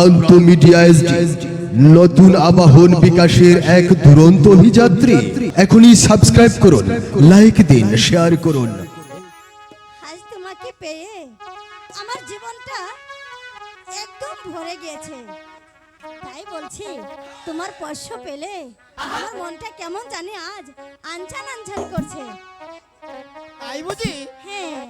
প্রান্ত media SD নতুন আবাহন বিকাশের এক দুরন্ত অভিযাত্রী। এখনই সাবস্ক্রাইব করুন লাইক দিন শেয়ার করুন। আজ তোমাকে পেয়ে আমার জীবনটা একদম ভরে গেছে তাই বলছি তোমার স্পর্শ পেলে আমার মনটা কেমন জানি আজ আনচান আনচান করছে। আই বুঝি হ্যাঁ।